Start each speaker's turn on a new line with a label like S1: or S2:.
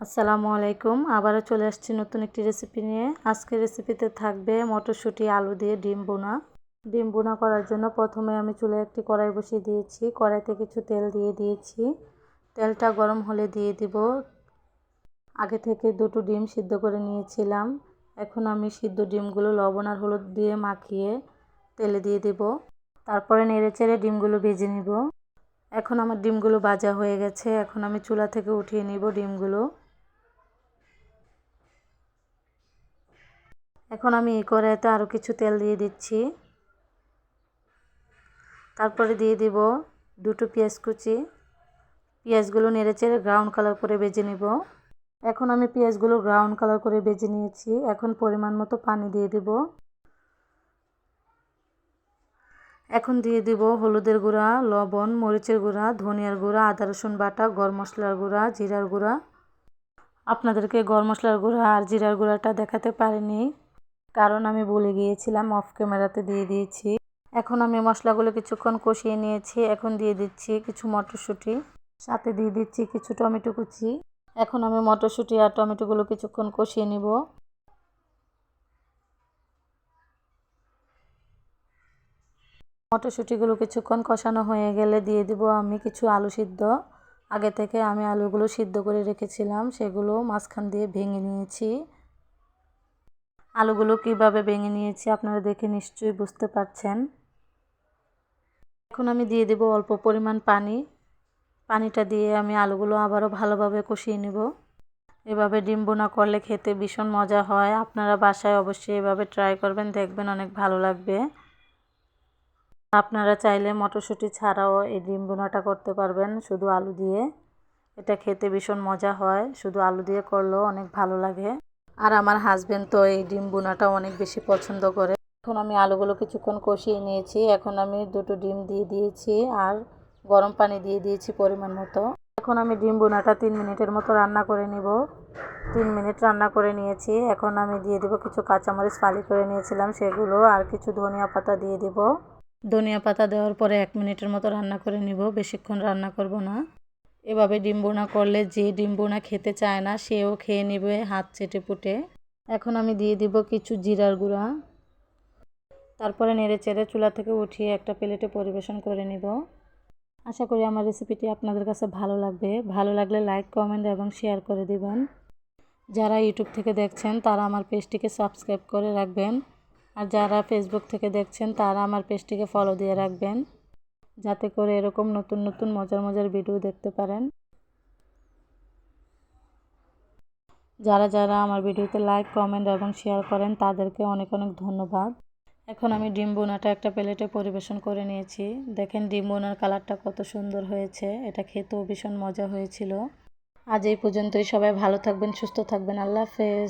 S1: আসসালামু আলাইকুম। আবারও চলে আসছি নতুন একটি রেসিপি নিয়ে। আজকের রেসিপিতে থাকবে মটরশুঁটি, আলু দিয়ে ডিম বোনা ডিম বোনা করার জন্য প্রথমে আমি চুলে একটি কড়াই বসিয়ে দিয়েছি। কড়াইতে কিছু তেল দিয়ে দিয়েছি। তেলটা গরম হলে দিয়ে দিব। আগে থেকে দুটো ডিম সিদ্ধ করে নিয়েছিলাম। এখন আমি সিদ্ধ ডিমগুলো লবণ আর হলুদ দিয়ে মাখিয়ে তেলে দিয়ে দেব। তারপরে নেড়ে চেড়ে ডিমগুলো ভেজে নিব। এখন আমার ডিমগুলো ভাজা হয়ে গেছে। এখন আমি চুলা থেকে উঠিয়ে নিব ডিমগুলো। এখন আমি এই কড়াইতে আরও কিছু তেল দিয়ে দিচ্ছি। তারপরে দিয়ে দিব দুটো পেঁয়াজ কুচি। পেঁয়াজগুলো নেড়ে চেড়ে ব্রাউন কালার করে বেজে নিব। এখন আমি পেঁয়াজগুলো ব্রাউন কালার করে বেজে নিয়েছি। এখন পরিমাণ মতো পানি দিয়ে দিব। এখন দিয়ে দিব হলুদের গুঁড়া, লবণ, মরিচের গুঁড়া, ধনিয়ার গুঁড়া, আদা, রসুন বাটা, গরম মশলার গুঁড়া, জিরার গুঁড়া। আপনাদেরকে গরম মশলার গুঁড়া আর জিরার গুঁড়াটা দেখাতে পারিনি। কারণ আমি বলে গিয়েছিলাম অফ ক্যামেরাতে দিয়ে দিয়েছি। এখন আমি মশলাগুলো কিছুক্ষণ কষিয়ে নিয়েছি, এখন দিয়ে দিচ্ছি কিছু মটরশুঁটি। সাথে দিয়ে দিচ্ছি কিছু টমেটো কুচি। এখন আমি মটরশুঁটি আর টমেটোগুলো কিছুক্ষণ কষিয়ে নিব। মটরশুঁটিগুলো কিছুক্ষণ কষানো হয়ে গেলে দিয়ে দিব আমি কিছু আলু সিদ্ধ। আগে থেকে আমি আলুগুলো সিদ্ধ করে রেখেছিলাম, সেগুলো মাঝখান দিয়ে ভেঙে নিয়েছি। আলুগুলো কীভাবে ভেঙে নিয়েছি আপনারা দেখে নিশ্চয়ই বুঝতে পারছেন। এখন আমি দিয়ে দেব অল্প পরিমাণ পানি। পানিটা দিয়ে আমি আলুগুলো আবারও ভালোভাবে কষিয়ে নেব। এভাবে ডিম বোনা করলে খেতে ভীষণ মজা হয়। আপনারা বাসায় অবশ্যই এভাবে ট্রাই করবেন, দেখবেন অনেক ভালো লাগবে। আপনারা চাইলে মটরশুঁটি ছাড়াও এই ডিম বোনাটা করতে পারবেন শুধু আলু দিয়ে। এটা খেতে ভীষণ মজা হয়। শুধু আলু দিয়ে করলেও অনেক ভালো লাগে। আর আমার হাজব্যান্ড তো এই ডিম বোনাটা অনেক বেশি পছন্দ করে। এখন আমি আলুগুলো কিছুক্ষণ কষিয়ে নিয়েছি। এখন আমি দুটো ডিম দিয়ে দিয়েছি আর গরম পানি দিয়ে দিয়েছি পরিমাণ মতো। এখন আমি ডিম বোনাটা তিন মিনিটের মতো রান্না করে নিব। তিন মিনিট রান্না করে নিয়েছি। এখন আমি দিয়ে দেবো কিছু কাঁচামরিচ ফালি করে নিয়েছিলাম সেগুলো আর কিছু ধনিয়া পাতা দিয়ে দিব। ধনিয়া পাতা দেওয়ার পরে এক মিনিটের মতো রান্না করে নিব। বেশিক্ষণ রান্না করব না। এভাবে ডিম করলে যে ডিম খেতে চায় না, সেও খেয়ে নেবে হাত চেটে পুটে। এখন আমি দিয়ে দিব কিছু জিরার গুঁড়া। তারপরে নেড়ে চেড়ে চুলা থেকে উঠিয়ে একটা প্লেটে পরিবেশন করে নিব। আশা করি আমার রেসিপিটি আপনাদের কাছে ভালো লাগবে। ভালো লাগলে লাইক, কমেন্ট এবং শেয়ার করে দিবেন। যারা ইউটিউব থেকে দেখছেন, তারা আমার পেজটিকে সাবস্ক্রাইব করে রাখবেন। আর যারা ফেসবুক থেকে দেখছেন, তারা আমার পেজটিকে ফলো দিয়ে রাখবেন। যাতে করে এরকম নতুন নতুন মজার মজার ভিডিও দেখতে পারেন। যারা যারা আমার ভিডিওতে লাইক কমেন্ট এবং শেয়ার করেন, তাদেরকে অনেক অনেক ধন্যবাদ। এখন আমি ডিম বোনাটা একটা প্লেটে পরিবেশন করে নিয়েছি। দেখেন ডিম বোনার কালারটা কত সুন্দর হয়েছে। এটা খেতেও ভীষণ মজা হয়েছিল। আজ এই পর্যন্তই। সবাই ভালো থাকবেন, সুস্থ থাকবেন। আল্লাহ হাফেজ।